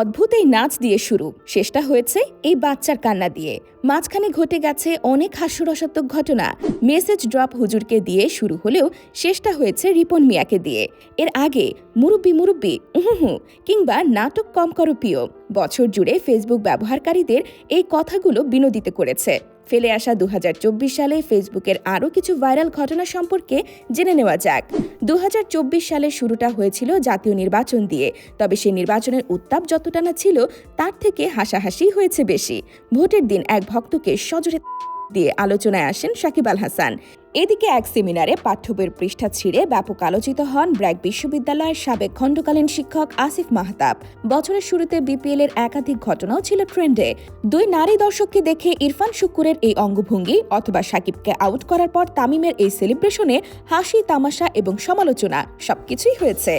অদ্ভুত এই নাচ দিয়ে শুরু। শেষটা হয়েছে এই বাচ্চার কান্না দিয়ে। মাঝখানে ঘটে গেছে অনেক হাস্যরসাত্মক ঘটনা। মেসেজ ড্রপ হুজুরকে দিয়ে শুরু হলেও শেষটা হয়েছে রিপন মিয়াকে দিয়ে। এর আগে মুরব্বি মুরব্বি, উহুহু, কিংবা নাটক কম করো প্রিয় বছর জুড়ে ফেসবুক ব্যবহারকারীদের এই কথাগুলো বিনোদিত করেছে। ফেলে আসা দু হাজার চব্বিশ সালে ফেসবুকের আরও কিছু ভাইরাল ঘটনা সম্পর্কে জেনে নেওয়া যাক। দু হাজার চব্বিশ সালে শুরুটা হয়েছিল জাতীয় নির্বাচন দিয়ে, তবে সেই নির্বাচনের উত্তাপ যতটা না ছিল, তার থেকে হাসাহাসি হয়েছে বেশি। ভোটের দিন এক ভক্তকে সজোরে দিয়ে আলোচনায় আসেন সাকিব আল হাসান। এদিকে এক সেমিনারে পাঠ্য বইয়ের পৃষ্ঠা ছিঁড়ে ব্যাপক আলোচিত হন ব্র্যাক বিশ্ববিদ্যালয়ের সাবেক খণ্ডকালীন শিক্ষক আসিফ মাহতাব। বছরের শুরুতে বিপিএল এর একাধিক ঘটনাও ছিল ট্রেন্ডে। দুই নারী দর্শককে দেখে ইরফান শুক্কুরের এই অঙ্গভঙ্গি অথবা সাকিবকে আউট করার পর তামিমের এই সেলিব্রেশনে হাসি, তামাশা এবং সমালোচনা সবকিছুই হয়েছে।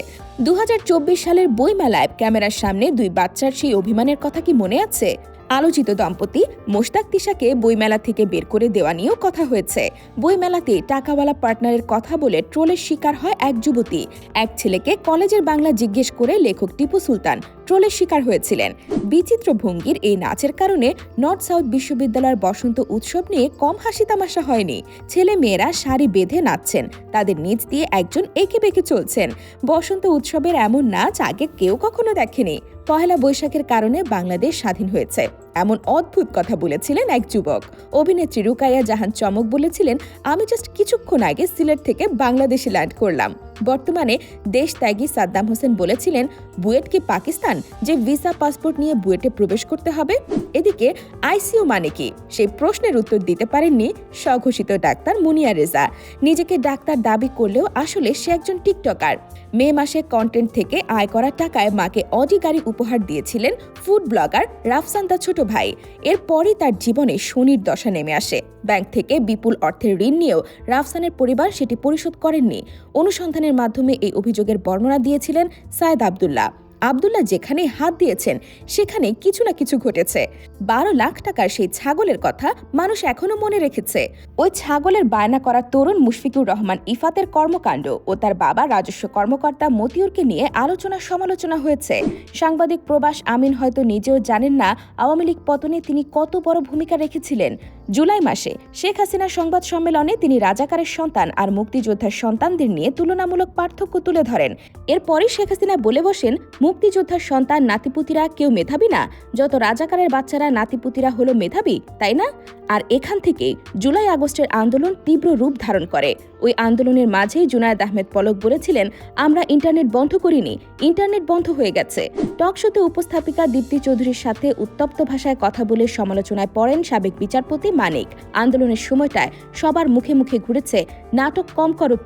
দু হাজার চব্বিশ সালের বইমেলায় ক্যামেরার সামনে দুই বাচ্চার সেই অভিমানের কথা কি মনে আছে? আলোচিত দম্পতি মোশতাক তিশাকে বইমেলা থেকে বের করে দেওয়া নিয়েও কথা হয়েছে। বইমেলাতে টাকাওয়ালা পার্টনারের কথা বলে ট্রোলের শিকার হয় এক যুবতী। এক ছেলেকে কলেজের বাংলা জিজ্ঞেস করে লেখক টিপু সুলতান ট্রোলের শিকার হয়েছিলেন। বিচিত্র ভঙ্গির এই নাচের কারণে নর্থ সাউথ বিশ্ববিদ্যালয়ের বসন্ত উৎসব নিয়ে কম হাসি তামাশা হয়নি। ছেলে মেয়েরা শাড়ি বেঁধে নাচছেন, তাদের নিচ দিয়ে একজন এঁকে বেঁকে চলছেন। বসন্ত উৎসবের এমন নাচ আগে কেউ কখনো দেখেনি। পহেলা বৈশাখের কারণে বাংলাদেশ স্বাধীন হয়েছে। এমন অদ্ভুত কথা বলেছিলেন এক যুবক। অভিনেত্রী রুকাইয়া জাহান চমক বলেছিলেন, আমি জাস্ট কিছুক্ষণ আগে সিলেট থেকে বাংলাদেশে ল্যান্ড করলাম। বর্তমানে দেশ ত্যাগী সাদ্দাম হোসেন বলেছিলেন, বুয়েট কি পাকিস্তান? যে ভিসা, পাসপোর্ট নিয়ে বুয়েটে প্রবেশ করতে হবে? এদিকে আইসিইউ মানে কি? সেই প্রশ্নের উত্তর দিতে পারেননি স্বঘোষিত ডাক্তার মুনিয়া রেজা। নিজেকে ডাক্তার দাবি করলেও আসলে সে একজন টিকটকার। মে মাসে কন্টেন্ট থেকে আয় করা টাকায় মাকে অডি গাড়ি উপহার দিয়েছিলেন ফুড ব্লগার রাফসান তার ছোট ভাই। এরপরই তার জীবনে শনির দশা নেমে আসে। ব্যাংক থেকে বিপুল অর্থের ঋণ নিয়েও রাফসানের পরিবার সেটি পরিশোধ করেননি। অনুসন্ধানের মাধ্যমে এই অভিযোগের বর্ণনা দিয়েছিলেন সায়েদ আবদুল্লাহ। আবদুল্লাহ যেখানে হাত দিয়েছেন, সেখানে কিছু না কিছু ঘটেছে। বারো লাখ টাকার সেই ছাগলের কথা মানুষ এখনও মনে রেখেছে। ওই ছাগলের বায়না করা তরুণ মুশফিকুর রহমান ইফাতের কর্মকাণ্ড ও তার বাবা রাজস্ব কর্মকর্তা মতিউরকে নিয়ে আলোচনা সমালোচনা হয়েছে। সাংবাদিক প্রবাস আমিন হয়তো নিজেও জানেন না আওয়ামী লীগ পতনে তিনি কত বড় ভূমিকা রেখেছিলেন। জুলাই মাসে শেখ হাসিনার সংবাদ সম্মেলনে তিনি রাজাকারের সন্তান আর মুক্তিযোদ্ধার সন্তানদের নিয়ে তুলনামূলক পার্থক্য তুলে ধরেন। এরপরই শেখ হাসিনা বলে বসেন, মুক্তিযোদ্ধার সন্তান নাতিপুতিরা কেউ মেধাবী না। যত রাজাকারের বাচ্চারা নাতিপুতিরা হলো মেধাবী, তাই না? আর এখান থেকে জুলাই আগস্টের আন্দোলন তীব্র রূপ ধারণ করে। ওই আন্দোলনের মাঝেই জুনায়দ আহমেদ পলক বলেছিলেন, আমরা ইন্টারনেট বন্ধ করিনি, ইন্টারনেট বন্ধ হয়ে গেছে। টক শোতে উপস্থাপিকা দীপ্তি চৌধুরীর সাথে উত্তপ্ত ভাষায় কথা বলে সমালোচনায় পড়েন সাবেক বিচারপতি মানিক। আন্দোলনের সময়টায় সবার মুখে মুখে ঘুরেছে, নাটক কম করো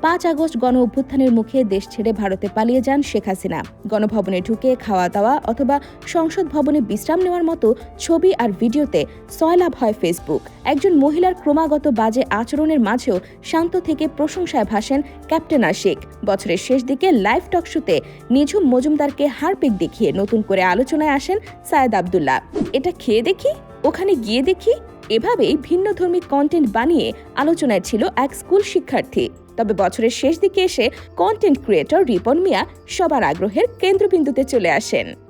পাঁচ আগস্ট গণ অভ্যুত্থানের মুখে দেশ ছেড়ে ভারতে পালিয়ে যান শেখ হাসিনা। গণভবনে ঢুকে খাওয়া দাওয়া অথবা সংসদ ভবনে বিশ্রাম নেওয়ার মতো ছবি আর ভিডিওতে সয়লাভ হয় ফেসবুক। একজন মহিলার ক্রমাগত বাজে আচরণের মাঝেও শান্ত থেকে প্রশংসায় ভাসেন ক্যাপ্টেন আশিক। বছরের শেষ দিকে লাইভ টক শোতে নিঝুম মজুমদারকে হারপিক দেখিয়ে নতুন করে আলোচনায় আসেন সায়েদ আবদুল্লাহ। এটা খেয়ে দেখি? ওখানে গিয়ে দেখি? এভাবেই ভিন্ন ভিন্নধর্মী কন্টেন্ট বানিয়ে আলোচনায় ছিল এক স্কুল শিক্ষার্থী। তবে বছরের শেষ দিকে এসে কন্টেন্ট ক্রিয়েটর রিপন মিয়া সবার আগ্রহের কেন্দ্রবিন্দুতে চলে আসেন।